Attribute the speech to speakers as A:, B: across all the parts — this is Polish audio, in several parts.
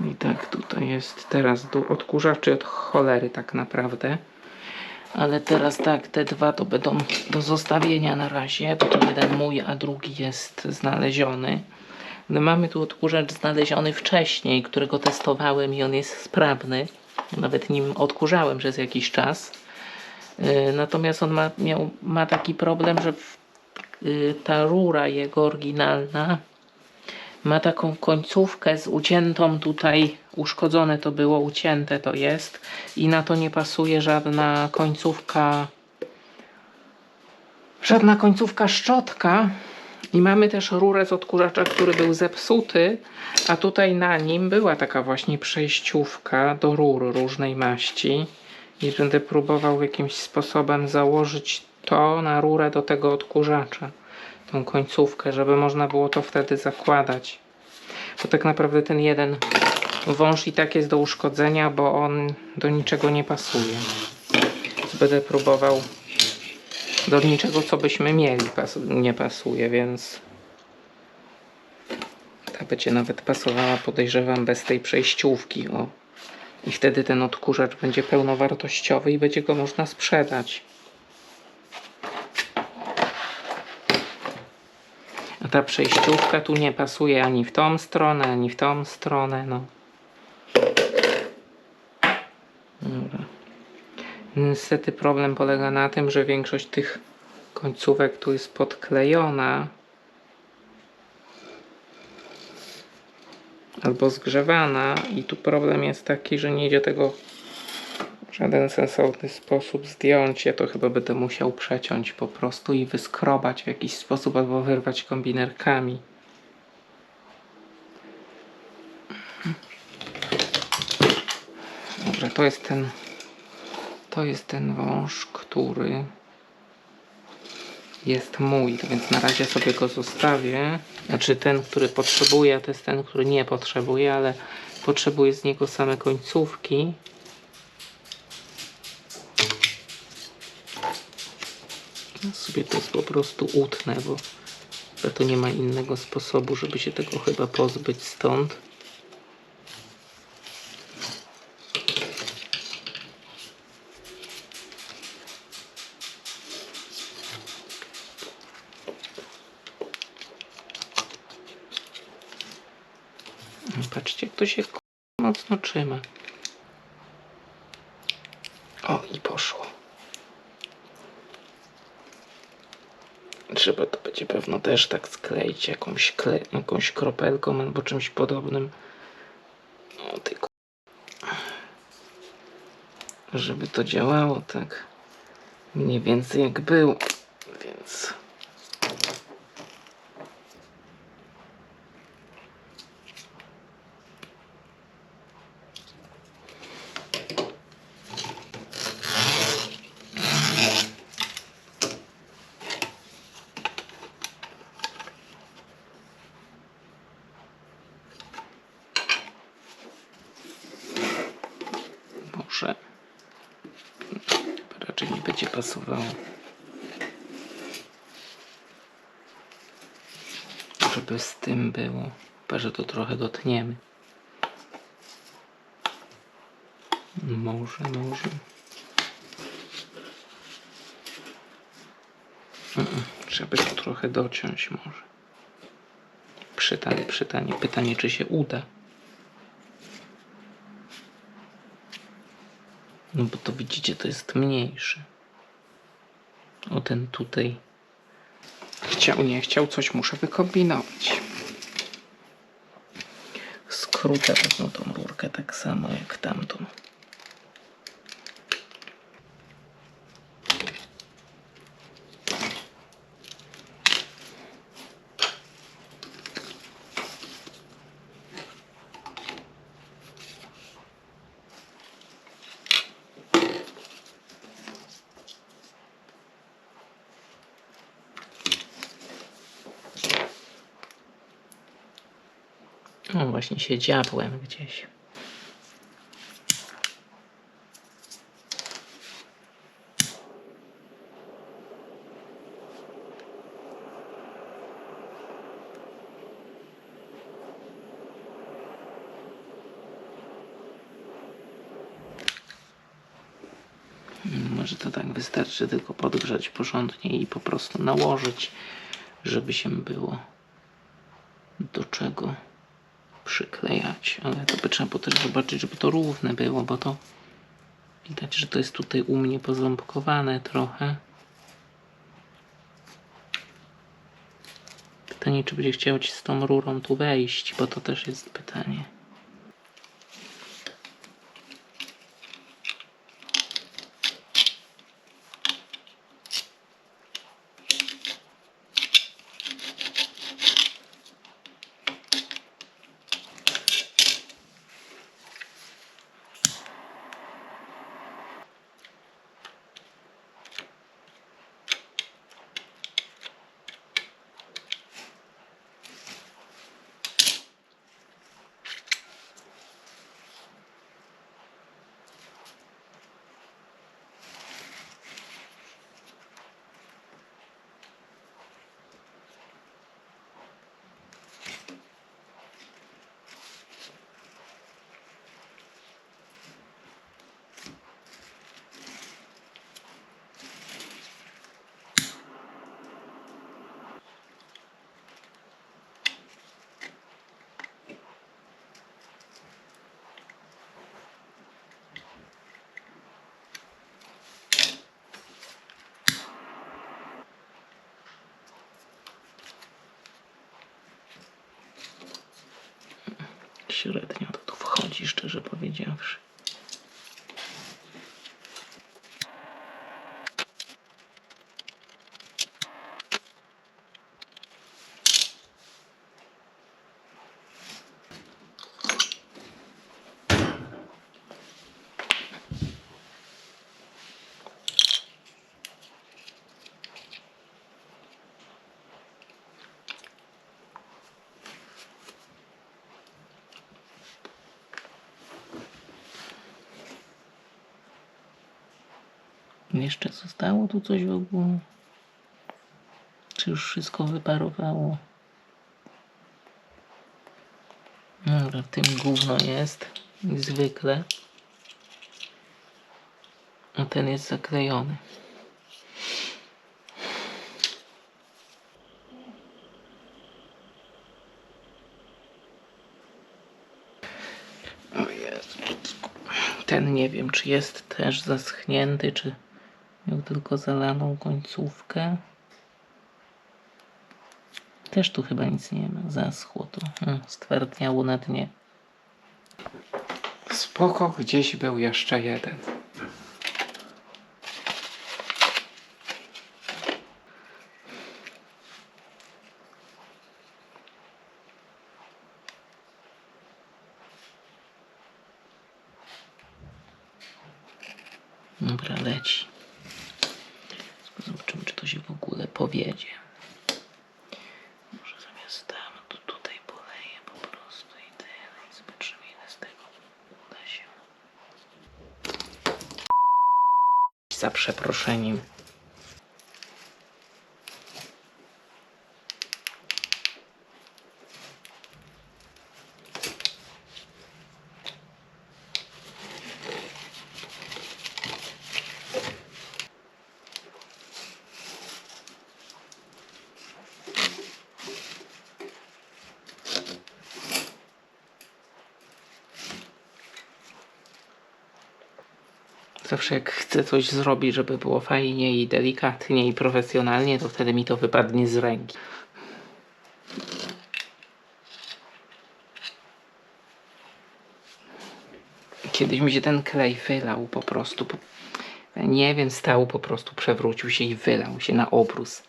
A: I tak tutaj jest teraz dół odkurzaczy od cholery tak naprawdę. Ale teraz tak, te dwa to będą do zostawienia na razie, bo to jeden mój, a drugi jest znaleziony. No mamy tu odkurzacz znaleziony wcześniej, którego testowałem i on jest sprawny. Nawet nim odkurzałem przez jakiś czas. Yy, Natomiast on ma, miał, ma taki problem, że yy, ta rura jego oryginalna ma taką końcówkę z uciętą tutaj, uszkodzone to było, ucięte to jest. I na to nie pasuje żadna końcówka żadna końcówka szczotka. I mamy też rurę z odkurzacza, który był zepsuty, a tutaj na nim była taka właśnie przejściówka do rur różnej maści. I będę próbował jakimś sposobem założyć to na rurę do tego odkurzacza tą końcówkę, żeby można było to wtedy zakładać. Bo tak naprawdę ten jeden wąż i tak jest do uszkodzenia, bo on do niczego nie pasuje. Więc będę próbował do niczego, co byśmy mieli, pas nie pasuje, więc ta będzie nawet pasowała, podejrzewam, bez tej przejściówki. O. I wtedy ten odkurzacz będzie pełnowartościowy i będzie go można sprzedać. Ta przejściówka tu nie pasuje ani w tą stronę, ani w tą stronę. No. Dobra. Niestety problem polega na tym, że większość tych końcówek tu jest podklejona. Albo zgrzewana i tu problem jest taki, że nie idzie tego żaden sensowny sposób zdjąć. Ja to chyba będę musiał przeciąć po prostu i wyskrobać w jakiś sposób albo wyrwać kombinerkami. Dobrze, to jest ten to jest ten wąż, który jest mój, więc na razie sobie go zostawię. Znaczy ten, który potrzebuję, to jest ten, który nie potrzebuje, ale potrzebuję z niego same końcówki. Sobie to po prostu utnę, bo bo to nie ma innego sposobu, żeby się tego chyba pozbyć stąd. Patrzcie, jak to się mocno trzyma. O, i poszło. Trzeba to będzie pewno też tak skleić jakąś, kle, jakąś kropelką albo czymś podobnym. O, ty k- Żeby to działało tak mniej więcej jak było. Więc... Może. Nie będzie pasowało. Żeby z tym było. Chyba, że to trochę dotniemy. Może, może. Trzeba to trochę dociąć może. Przytanie, przytanie. Pytanie, czy się uda. No bo to widzicie, to jest mniejszy. O ten tutaj. Chciał, nie chciał, coś muszę wykombinować. Skrócę pewno tą rurkę tak samo jak tamtą. No właśnie się dziabłem gdzieś. Może to tak wystarczy tylko podgrzać porządnie i po prostu nałożyć, żeby się było do czego przyklejać. Ale to by trzeba było też zobaczyć, żeby to równe było, bo to widać, że to jest tutaj u mnie poząbkowane trochę. Pytanie, czy będzie chciał ci z tą rurą tu wejść, bo to też jest pytanie. Średnio to tu wchodzi, szczerze powiedziawszy. Jeszcze zostało tu coś w ogóle? Czy już wszystko wyparowało? Dobra, tym gówno jest. Zwykle. A ten jest zaklejony. Ten nie wiem, czy jest też zaschnięty, czy miał tylko zalaną końcówkę. Też tu chyba nic nie ma. Zaschło to. Hmm, stwardniało na dnie.
B: Spoko, gdzieś był jeszcze jeden.
A: Dobra, leci. Zobaczymy, czy to się w ogóle powiedzie. Może zamiast tam, to tutaj poleję po prostu i tyle. I zobaczymy, ile z tego uda się. Za przeproszeniem. Zawsze jak chcę coś zrobić, żeby było fajnie i delikatnie i profesjonalnie, to wtedy mi to wypadnie z ręki. Kiedyś mi się ten klej wylał po prostu. Nie wiem, stał po prostu, przewrócił się i wylał się na obrus.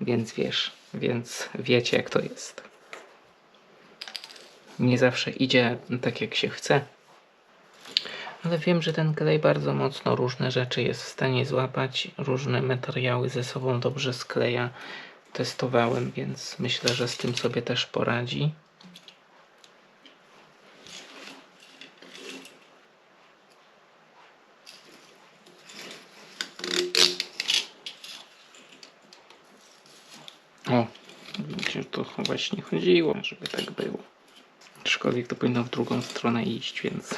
A: Więc wiesz, więc wiecie jak to jest. Nie zawsze idzie tak jak się chce. Ale wiem, że ten klej bardzo mocno różne rzeczy jest w stanie złapać, różne materiały ze sobą dobrze skleja. Testowałem, więc myślę, że z tym sobie też poradzi. O, widzicie, to właśnie chodziło, żeby tak było. Aczkolwiek to powinno w drugą stronę iść, więc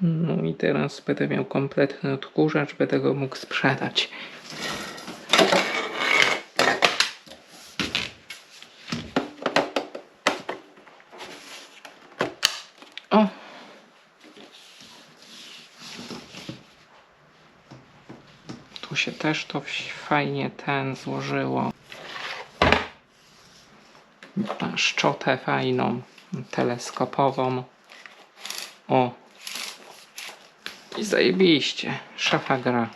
A: no i teraz będę miał kompletny odkurzacz, będę go mógł sprzedać. Się też to fajnie ten złożyło. Ma szczotę fajną, teleskopową. O! I zajebiście, szafa gra.